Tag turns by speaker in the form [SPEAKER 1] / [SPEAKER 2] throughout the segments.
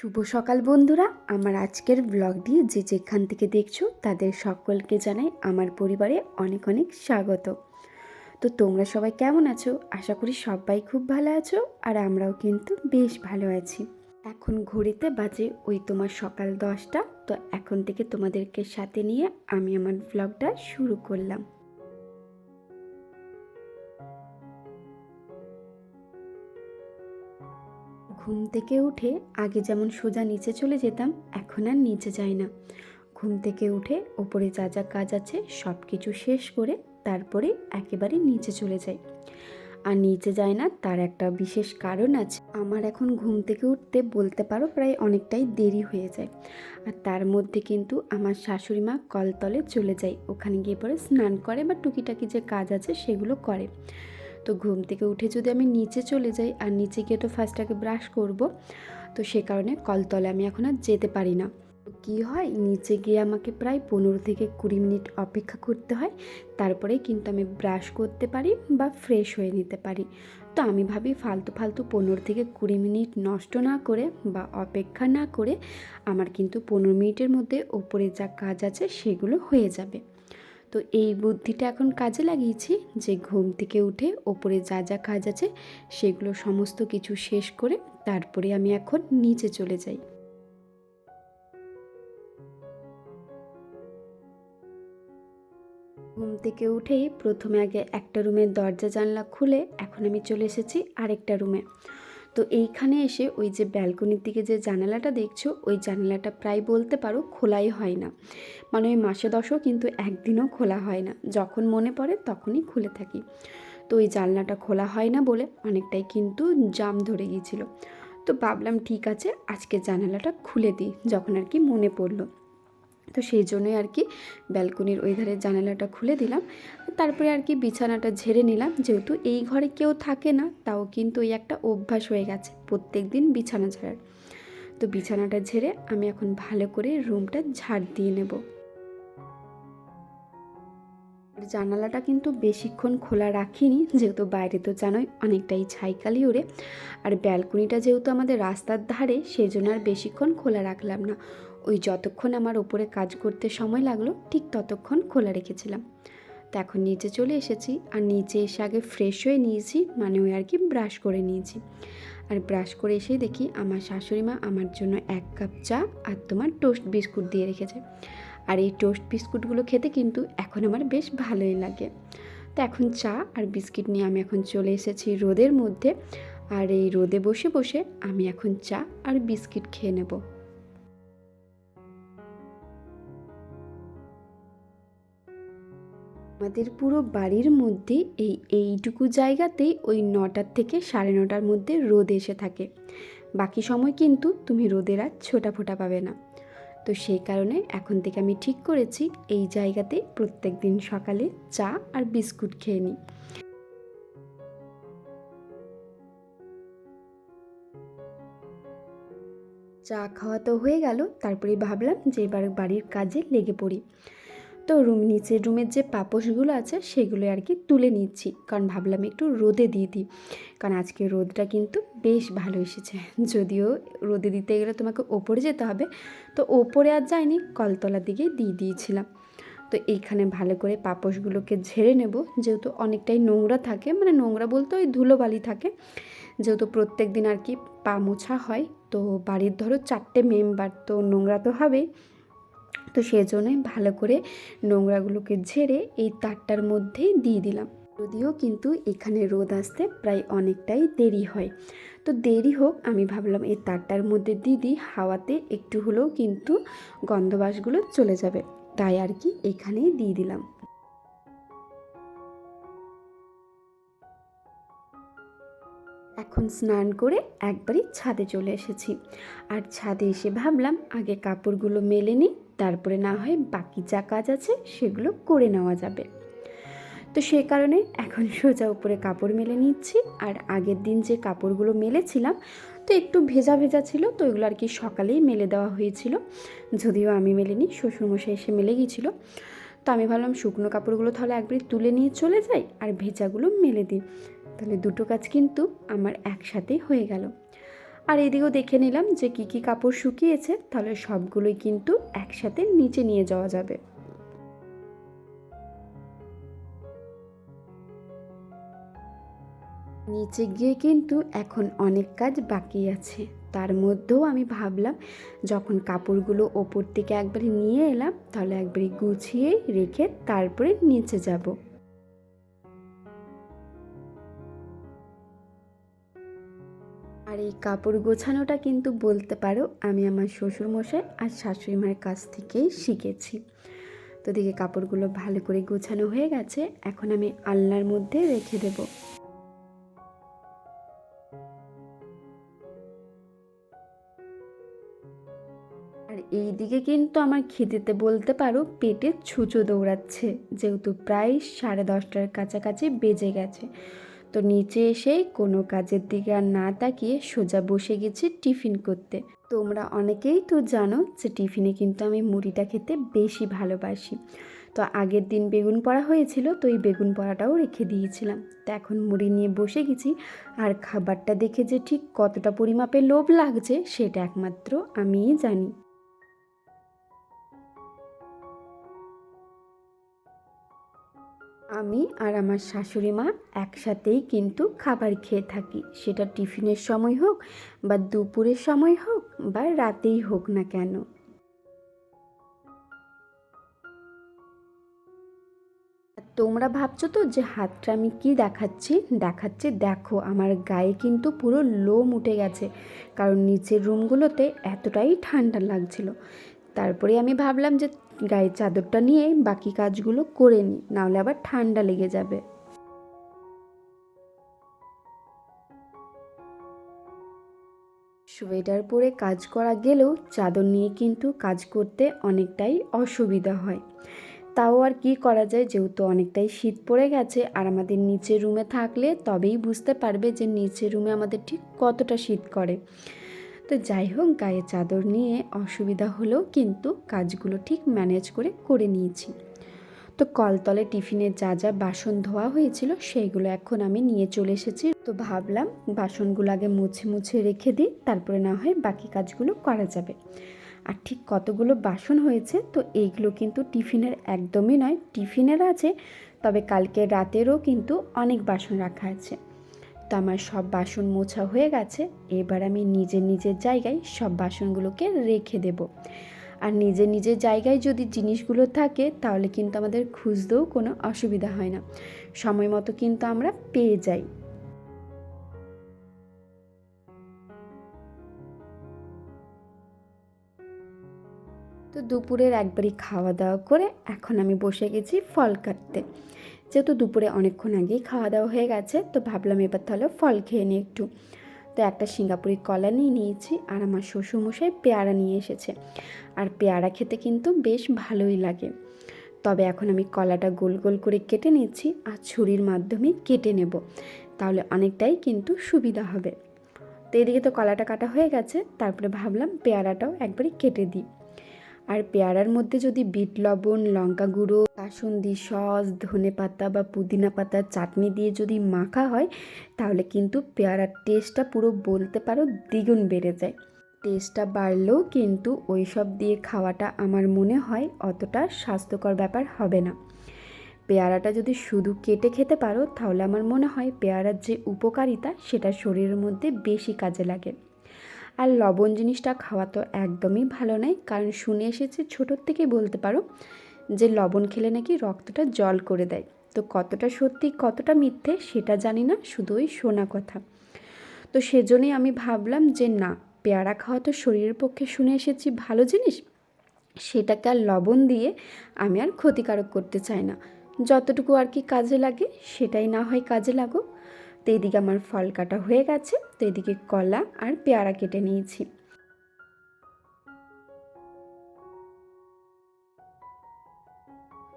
[SPEAKER 1] শুভ সকাল বন্ধুরা। আমার আজকের ব্লগটি যে যেখান থেকে দেখছ, তাদের সকলকে জানাই আমার পরিবারে অনেক অনেক স্বাগত। তো তোমরা সবাই কেমন আছো? আশা করি সবাই খুব ভালো আছো আর আমরাও কিন্তু বেশ ভালো আছি। এখন ঘড়িতে বাজে ওই তোমার সকাল দশটা, তো এখন থেকে তোমাদেরকে সাথে নিয়ে আমি আমার ব্লগটা শুরু করলাম। ঘুম থেকে উঠে আগে যেমন সোজা নিচে চলে যেতাম, এখন আর নিচে যাই না। ঘুম থেকে উঠে ওপরে যা যা কাজ আছে সব কিছু শেষ করে তারপরে একেবারে নিচে চলে যাই। আর নিচে যায় না, তার একটা বিশেষ কারণ আছে। আমার এখন ঘুম থেকে উঠতে বলতে পারো প্রায় অনেকটাই দেরি হয়ে যায়। আর তার মধ্যে কিন্তু আমার শাশুড়ি মা কলতলে চলে যায়। ওখানে গিয়ে পরে স্নান করে বা টুকিটাকি যে কাজ আছে সেগুলো করে। তো ঘুম থেকে উঠে যদি আমি নিচে চলে যাই আর নিচে গিয়ে তো ফার্স্ট আগে ব্রাশ করব, তো সে কারণে কলতলে আমি এখন আর যেতে পারি না। কি হয়? নিচে গিয়ে আমাকে প্রায় পনেরো থেকে কুড়ি মিনিট অপেক্ষা করতে হয়, তারপরে কিন্তু আমি ব্রাশ করতে পারি বা ফ্রেশ হয়ে নিতে পারি। তো আমি ভাবি ফালতু ফালতু পনেরো থেকে কুড়ি মিনিট নষ্ট না করে বা অপেক্ষা না করে আমার কিন্তু পনেরো মিনিটের মধ্যে ওপরে যা কাজ আছে সেগুলো হয়ে যাবে। তো এই বুদ্ধিটা এখন কাজে লাগিয়েছি যে ঘুম থেকে উঠে ওপরে যা যা কাজ আছে সেগুলো সমস্ত কিছু শেষ করে তারপরে আমি এখন নিচে চলে যাই। ঘুম থেকে উঠেই প্রথমে আগে একটা রুমের দরজা জানলা খুলে এখন আমি চলে এসেছি আরেকটা রুমে। তো এইখানে এসে ওই যে ব্যালকনির দিকে যে জানালাটা দেখছ, ওই জানালাটা প্রায় বলতে পারো খোলাই হয় না। মানে ওই মাসে দশও কিন্তু একদিনও খোলা হয় না। যখন মনে পড়ে তখনই খুলে থাকি। তো ওই জানলাটা খোলা হয় না বলে অনেকটাই কিন্তু জাম ধরে গিয়েছিল। তো ভাবলাম ঠিক আছে, আজকে জানালাটা খুলে দিই, যখন আর কি মনে পড়ল। তো সেই জন্যই আর কি ব্যালকনির ওই ধারে জানালাটা খুলে দিলাম। তারপরে আর কি বিছানাটা ঝেড়ে নিলাম। যেহেতু এই ঘরে কেউ থাকে না, তাও কিন্তু ওই একটা অভ্যাস হয়ে গেছে প্রত্যেক দিন বিছানা ঝাড়ার। তো বিছানাটা ঝেড়ে আমি এখন ভালো করে রুমটা ঝাড় দিয়ে নেব। জানালাটা কিন্তু বেশিক্ষণ খোলা রাখিনি, যেহেতু বাইরে তো জানোই অনেকটাই ছাইকালি ওড়ে আর ব্যালকনিটা যেহেতু আমাদের রাস্তার ধারে, সেই জন্য আর বেশিক্ষণ খোলা রাখলাম না। ওই যতক্ষণ আমার ওপরে কাজ করতে সময় লাগল, ঠিক ততক্ষণ খোলা রেখেছিলাম। তো এখন নিচে চলে এসেছি আর নিচে এসে আগে ফ্রেশ হয়ে নিয়েছি মানে ওই আর কি ব্রাশ করে নিয়েছি। আর ব্রাশ করে এসেই দেখি আমার শাশুড়ি মা আমার জন্য এক কাপ চা আর তোমার টোস্ট বিস্কুট দিয়ে রেখেছে। আর এই টোস্ট বিস্কুটগুলো খেতে কিন্তু এখন আমার বেশ ভালোই লাগে। তো এখন চা আর বিস্কিট নিয়ে আমি এখন চলে এসেছি রোদের মধ্যে। আর এই রোদে বসে বসে আমি এখন চা আর বিস্কিট খেয়ে নেব। আমাদের পুরো বাড়ির মধ্যে এই এইটুকু জায়গাতেই ওই নটার থেকে সাড়ে নটার মধ্যে রোদ এসে থাকে। বাকি সময় কিন্তু তুমি রোদের আর ছোটা ফোটা পাবে না। তো সেই কারণে এখন থেকে আমি ঠিক করেছি এই জায়গাতে প্রত্যেক দিন সকালে চা আর বিস্কুট খেয়ে নিই। চা খাওয়া তো হয়ে গেল তারপরে ভাবলাম যে এবার বাড়ির কাজে লেগে পড়ি। তো রুম নিচের রুমের যে পাপোশগুলো আছে সেগুলো আর কি তুলে নিচ্ছি। কারণ ভাবলাম একটু রোদে দিয়ে দিই। কারণ আজকে রোদটা কিন্তু বেশ ভালো এসেছে। যদিও রোদে দিতে গেলে তোমাকে ওপরে যেতে হবে। তো ওপরে আর যায়নি কলতলার দিকে দিয়ে দিয়েছিলাম। তো এইখানে ভালো করে পাপোশগুলোকে ঝেড়ে নেব। যেহেতু অনেকটাই নোংরা থাকে মানে নোংরা বলতে ওই ধুলোবালি থাকে। যেহেতু প্রত্যেক দিন আর কি পা মোছা হয়, তো বাড়ির ধরো চারটে মেম্বার, তো নোংরা তো হবেই। তো সেজন্যই ভালো করে নোংরাগুলোকে ঝেড়ে এই তারটার মধ্যেই দিয়ে দিলাম। যদিও কিন্তু এখানে রোদ আসতে প্রায় অনেকটাই দেরি হয়। তো দেরি হোক, আমি ভাবলাম এই তারটার মধ্যে দিয়ে দিই, হাওয়াতে একটু হলেও কিন্তু গন্ধবাসগুলো চলে যাবে। তাই আর কি এখানেই দিয়ে দিলাম। এখন স্নান করে একবারই ছাদে চলে এসেছি। আর ছাদে এসে ভাবলাম আগে কাপড়গুলো মেলে নিই তারপরে না হয় বাকি যা কাজ আছে সেগুলো করে নেওয়া যাবে। তো সে কারণে এখন সোজা উপরে কাপড় মেলে নিচ্ছি। আর আগের দিন যে কাপড়গুলো মেলেছিলাম, তো একটু ভেজা ভেজা ছিল, তো এগুলো আর কি সকালেই মেলে দেওয়া হয়েছিল। যদিও আমি মেলিনি, শ্বশুরমশাই এসে মেলে গিয়েছিল। তো আমি ভাবলাম শুকনো কাপড়গুলো তাহলে একবারই তুলে নিয়ে চলে যাই আর ভেজাগুলো মেলে দিই। তাহলে দুটো কাজ কিন্তু আমার একসাথেই হয়ে গেল। আর এদিকেও দেখে নিলাম যে কী কী কাপড় শুকিয়েছে, তাহলে সবগুলোই কিন্তু একসাথে নিচে নিয়ে যাওয়া যাবে। নিচে গিয়ে কিন্তু এখন অনেক কাজ বাকি আছে। তার মধ্যেও আমি ভাবলাম, যখন কাপড়গুলো ওপর থেকে একবারে নিয়ে এলাম, তাহলে একবারে গুছিয়ে রেখে তারপরে নিচে যাব। আর এই কাপড় গোছানোটা কিন্তু বলতে পারো আমি আমার শ্বশুরমশাই আর শাশুড়ি মায়ের কাছ থেকেই শিখেছি। তো দিকে কাপড়গুলো ভালো করে গোছানো হয়ে গেছে, এখন আমি আলনার মধ্যে রেখে দেবো। আর এই দিকে কিন্তু আমার খিদেতে বলতে পারো পেটে ছুঁচো দৌড়াচ্ছে, যেহেতু প্রায় সাড়ে দশটার কাছাকাছি বেজে গেছে। তো নিচে এসেই কোনো কাজের দিকে আর না তাকিয়ে সোজা বসে গেছি টিফিন করতে। তোমরা অনেকেই তো জানো যে টিফিনে কিন্তু আমি মুড়িটা খেতে বেশি ভালোবাসি। তো আগের দিন বেগুন পড়া হয়েছিল, তো এই বেগুন পড়াটাও রেখে দিয়েছিলাম। তো এখন মুড়ি নিয়ে বসে গেছি আর খাবারটা দেখে যে ঠিক কতটা পরিমাপে লোভ লাগছে, সেটা একমাত্র আমিই জানি। আমি আর আমার শাশুড়ি মা একসাথেই কিন্তু খাবার খেয়ে থাকি। সেটা টিফিনের সময় হোক বা দুপুরের সময় হোক বা রাতেই হোক না কেন। তোমরা ভাবছ তো যে হাতটা আমি কি দেখাচ্ছি? দেখাচ্ছি দেখো, আমার গায়ে কিন্তু পুরো লোম উঠে গেছে। কারণ নিচের রুমগুলোতে এতটাই ঠান্ডা লাগছিল। তারপরে আমি ভাবলাম যে গায়ের চাদরটা নিয়ে বাকি কাজগুলো করে নিই, নাহলে আবার ঠান্ডা লেগে যাবে। সোয়েটার পরে কাজ করা গেলেও চাদর নিয়ে কিন্তু কাজ করতে অনেকটাই অসুবিধা হয়। তাও আর কি করা যায় যেহেতু অনেকটাই শীত পড়ে গেছে আর আমাদের নিচের রুমে থাকলে তবেই বুঝতে পারবে যে নিচের রুমে আমাদের ঠিক কতটা শীত করে। তো যাই হোক, গায়ে চাদর নিয়ে অসুবিধা হলেও কিন্তু কাজগুলো ঠিক ম্যানেজ করে করে নিয়েছি। তো কলতলে টিফিনের যা যা বাসন ধোয়া হয়েছিল, সেইগুলো এখন আমি নিয়ে চলে এসেছি। তো ভাবলাম বাসনগুলো আগে মুছে মুছে রেখে দিই, তারপরে না হয় বাকি কাজগুলো করা যাবে। আর ঠিক কতগুলো বাসন হয়েছে, তো এইগুলো কিন্তু টিফিনের একদমই নয়। টিফিনের আছে, তবে কালকে রাতেরও কিন্তু অনেক বাসন রাখা আছে। তো আমার সব বাসন মোছা হয়ে গেছে। এবার আমি নিজের নিজের জায়গায় সব বাসনগুলোকে রেখে দেব। আর নিজের নিজের জায়গায় যদি জিনিসগুলো থাকে, তাহলে কিন্তু আমাদের খুঁজতেও কোনো অসুবিধা হয় না। সময় মতো কিন্তু আমরা পেয়ে যাই। তো দুপুরের একবারই খাওয়া দাওয়া করে এখন আমি বসে গেছি ফল কাটতে। যেহেতু দুপুরে অনেকক্ষণ আগেই খাওয়া দাওয়া হয়ে গেছে, তো ভাবলাম এবার তাহলে ফল খেয়ে নিই একটু। তো একটা সিঙ্গাপুরি কলা নিয়ে নিয়েছি আর আমার শ্বশুরমশাই পেয়ারা নিয়ে এসেছে। আর পেয়ারা খেতে কিন্তু বেশ ভালোই লাগে। তবে এখন আমি কলাটা গোল গোল করে কেটে নিচ্ছি আর ছুরির মাধ্যমে কেটে নেব। তাহলে অনেকটাই কিন্তু সুবিধা হবে। তো এদিকে তো কলাটা কাটা হয়ে গেছে, তারপরে ভাবলাম পেয়ারাটাও একবারই কেটে দিই। আর পেয়ারার মধ্যে যদি বিট, লবণ, লঙ্কা গুঁড়ো কাসুন্দি সস, ধনে পাতা বা পুদিনা পাতার চাটনি দিয়ে যদি মাখা হয়, তাহলে কিন্তু পেয়ারার টেস্টটা পুরো বলতে পারো দ্বিগুণ বেড়ে যায়। টেস্টটা বাড়লেও কিন্তু ওই সব দিয়ে খাওয়াটা আমার মনে হয় অতটা স্বাস্থ্যকর ব্যাপার হবে না। পেয়ারাটা যদি শুধু কেটে খেতে পারো, তাহলে আমার মনে হয় পেয়ারার যে উপকারিতা, সেটা শরীরের মধ্যে বেশি কাজে লাগে। আর লবণ জিনিসটা খাওয়া তো একদমই ভালো নয়। কারণ শুনে এসেছি ছোটোর থেকে বলতে পারো যে লবণ খেলে নাকি রক্তটা জল করে দেয়। তো কতটা সত্যি, কতটা মিথ্যে সেটা জানি না, শুধু ওই শোনা কথা। তো সেজন্যই আমি ভাবলাম যে না, পেয়ারা খাওয়া তো শরীরের পক্ষে শুনে এসেছি, ভালো জিনিস। সেটাকে আর লবণ দিয়ে আমি আর ক্ষতিকারক করতে চাই না। যতটুকু আর কি কাজে লাগে, সেটাই না হয় কাজে লাগুক। তো এদিকে আমার ফল কাটা হয়ে গেছে, তো এদিকে কলা আর পেয়ারা কেটে নিয়েছি।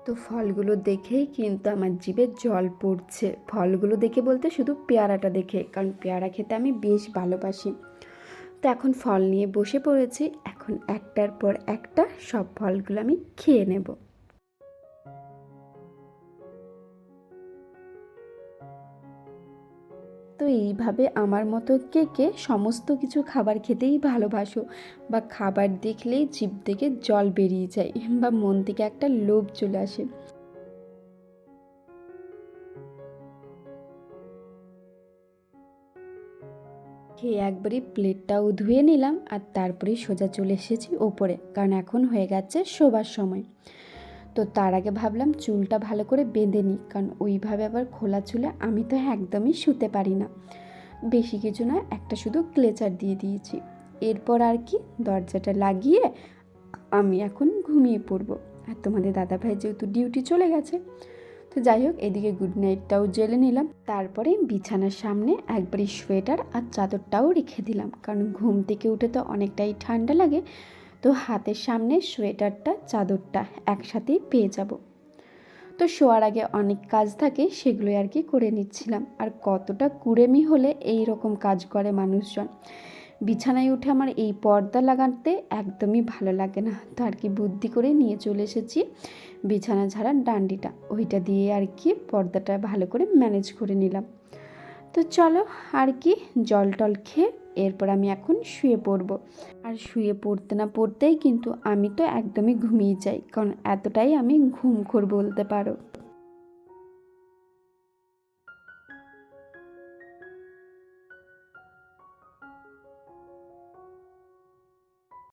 [SPEAKER 1] তো ফলগুলো দেখেই কিন্তু আমার জিভে জল পড়ছে। ফলগুলো দেখে বলতে শুধু পেয়ারাটা দেখে, কারণ পেয়ারা খেতে আমি বেশ ভালোবাসি। তো এখন ফল নিয়ে বসে পড়েছি, এখন একটার পর একটা সব ফলগুলো আমি খেয়ে নেব। তো এইভাবে আমার মতো কে কে সমস্ত কিছু খাবার খেতেই ভালোবাসো বা খাবার দেখলেই জিভ থেকে জল বেরিয়ে যায় বা মন থেকে একটা লোভ চলে আসে। খেয়ে একবারই প্লেটটাও ধুয়ে নিলাম আর তারপরে সোজা চলে এসেছি ওপরে, কারণ এখন হয়ে গেছে শোবার সময়। তো তার আগে ভাবলাম চুলটা ভালো করে বেঁধে নিই, কারণ ওইভাবে আবার খোলা চুলে আমি তো একদমই শুতে পারি না। বেশি কিছু না একটা শুধু ক্লেচার দিয়ে দিয়েছি। এরপর আর কি, দরজাটা লাগিয়ে আমি এখন ঘুমিয়ে পড়ব। আর তোমাদের দাদাভাই যেহেতু ডিউটি চলে গেছে, তো যাই হোক, এদিকে গুড নাইটটাও জেলে নিলাম। তারপরে বিছানার সামনে একবারই সোয়েটার আর চাদরটাও রেখে দিলাম, কারণ ঘুম থেকে উঠে তো অনেকটাই ঠান্ডা লাগে। তো হাতের সামনে সোয়েটারটা, চাদরটা একসাথেই পেয়ে যাব। তো শোয়ার আগে অনেক কাজ থাকে, সেগুলোই আর কি করে নিচ্ছিলাম। আর কতটা কুড়েমি হলে এই রকম কাজ করে মানুষজন। বিছানায় উঠে আমার এই পর্দা লাগাতে একদমই ভালো লাগে না। তো আর কি বুদ্ধি করে নিয়ে চলে এসেছি বিছানা ঝাড়ার ডান্ডিটা। ওইটা দিয়ে আর কি পর্দাটা ভালো করে ম্যানেজ করে নিলাম। তো চলো আর কি, জল টল খেয়ে এরপর আমি এখন শুয়ে পড়ব। আর শুয়ে পড়তে না পড়তেই কিন্তু আমি তো একদমই ঘুমিয়ে যাই, কারণ এতটাই আমি ঘুম খোর বলতে পারো।